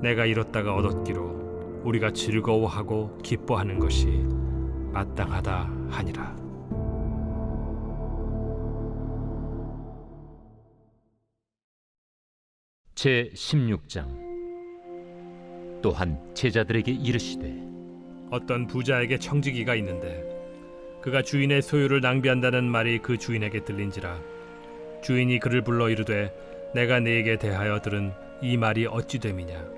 내가 잃었다가 얻었기로 우리가 즐거워하고 기뻐하는 것이 마땅하다 하니라. 제 16장. 또한 제자들에게 이르시되 어떤 부자에게 청지기가 있는데 그가 주인의 소유를 낭비한다는 말이 그 주인에게 들린지라. 주인이 그를 불러 이르되 내가 네게 대하여 들은 이 말이 어찌 됨이냐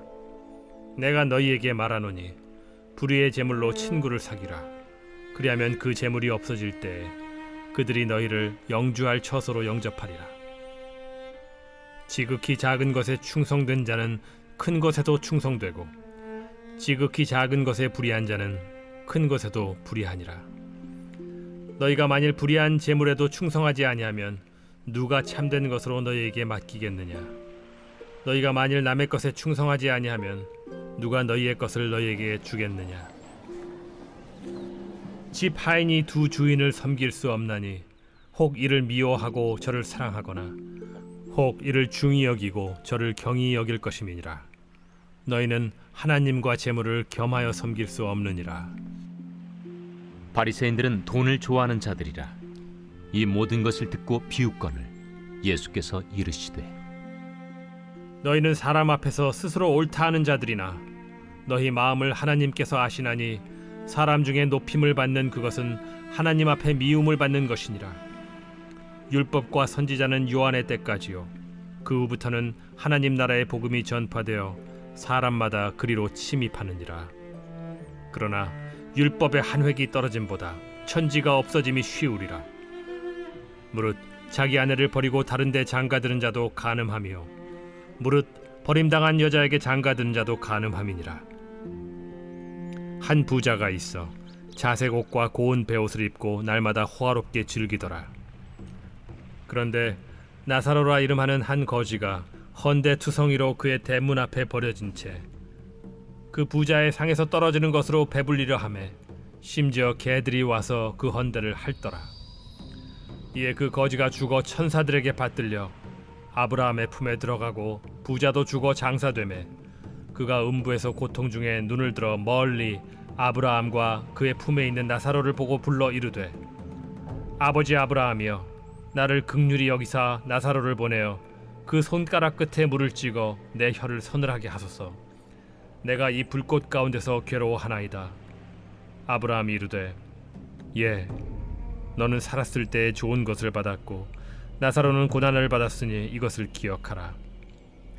내가 너희에게 말하노니 불의의 제물로 친구를 사귀라. 그리하면 그 제물이 없어질 때에 그들이 너희를 영주할 처소로 영접하리라. 지극히 작은 것에 충성된 자는 큰 것에도 충성되고 지극히 작은 것에 불의한 자는 큰 것에도 불의하니라. 너희가 만일 불의한 제물에도 충성하지 아니하면 누가 참된 것으로 너희에게 맡기겠느냐? 너희가 만일 남의 것에 충성하지 아니하면 누가 너희의 것을 너희에게 주겠느냐? 집 하인이 두 주인을 섬길 수 없나니 혹 이를 미워하고 저를 사랑하거나 혹 이를 중히 여기고 저를 경히 여길 것임이니라. 너희는 하나님과 재물을 겸하여 섬길 수 없느니라. 바리새인들은 돈을 좋아하는 자들이라. 이 모든 것을 듣고 비웃거늘 예수께서 이르시되 너희는 사람 앞에서 스스로 옳다 하는 자들이나 너희 마음을 하나님께서 아시나니 사람 중에 높임을 받는 그것은 하나님 앞에 미움을 받는 것이니라. 율법과 선지자는 요한의 때까지요. 그 후부터는 하나님 나라의 복음이 전파되어 사람마다 그리로 침입하느니라. 그러나 율법의 한 획이 떨어짐보다 천지가 없어짐이 쉬우리라. 무릇 자기 아내를 버리고 다른 데 장가드는 자도 간음하며 무릇 버림당한 여자에게 장가든 자도 간음함이니라. 한 부자가 있어 자색 옷과 고운 베옷을 입고 날마다 호화롭게 즐기더라. 그런데 나사로라 이름하는 한 거지가 헌데 투성이로 그의 대문 앞에 버려진 채 그 부자의 상에서 떨어지는 것으로 배불리려 하매 심지어 개들이 와서 그 헌데를 핥더라. 이에 그 거지가 죽어 천사들에게 받들려 아브라함의 품에 들어가고 부자도 죽어 장사되매 그가 음부에서 고통 중에 눈을 들어 멀리 아브라함과 그의 품에 있는 나사로를 보고 불러 이르되 아버지 아브라함이여 나를 극률이 여기사 나사로를 보내어 그 손가락 끝에 물을 찍어 내 혀를 서늘하게 하소서 내가 이 불꽃 가운데서 괴로워하나이다 아브라함이 이르되 예 너는 살았을 때에 좋은 것을 받았고 나사로는 고난을 받았으니 이것을 기억하라.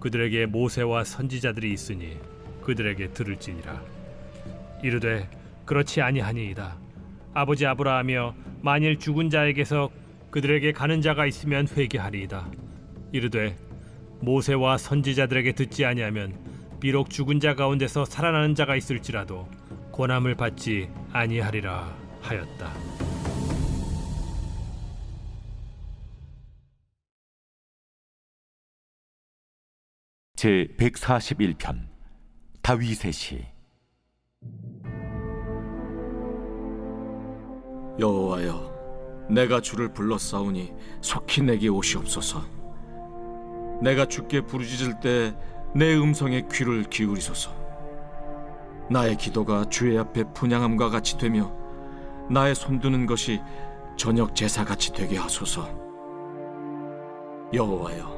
그들에게 모세와 선지자들이 있으니 그들에게 들을지니라. 이르되 그렇지 아니하니이다. 아버지 아브라함이여 만일 죽은 자에게서 그들에게 가는 자가 있으면 회개하리이다. 이르되 모세와 선지자들에게 듣지 아니하면 비록 죽은 자 가운데서 살아나는 자가 있을지라도 고난을 받지 아니하리라 하였다. 제 141편 다윗의 시. 여호와여 내가 주를 불렀사오니 속히 내게 오시옵소서. 내가 주께 부르짖을 때 내 음성에 귀를 기울이소서. 나의 기도가 주의 앞에 분양함과 같이 되며 나의 손드는 것이 저녁 제사같이 되게 하소서. 여호와여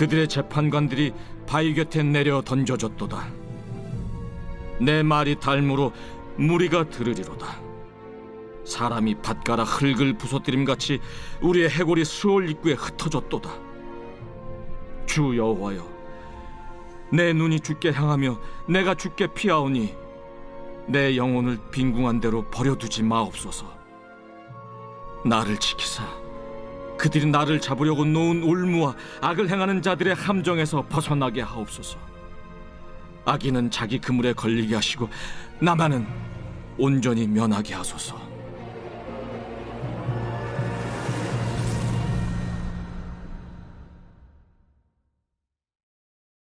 그들의 재판관들이 바위 곁에 내려 던져졌도다. 내 말이 닮으로 무리가 들으리로다. 사람이 밭가라 흙을 부서뜨림 같이 우리의 해골이 수월 입구에 흩어졌도다. 주 여호와여, 내 눈이 주께 향하며 내가 주께 피하오니 내 영혼을 빈궁한 대로 버려두지 마옵소서. 나를 지키사 그들이 나를 잡으려고 놓은 올무와 악을 행하는 자들의 함정에서 벗어나게 하옵소서. 악인은 자기 그물에 걸리게 하시고 나만은 온전히 면하게 하소서.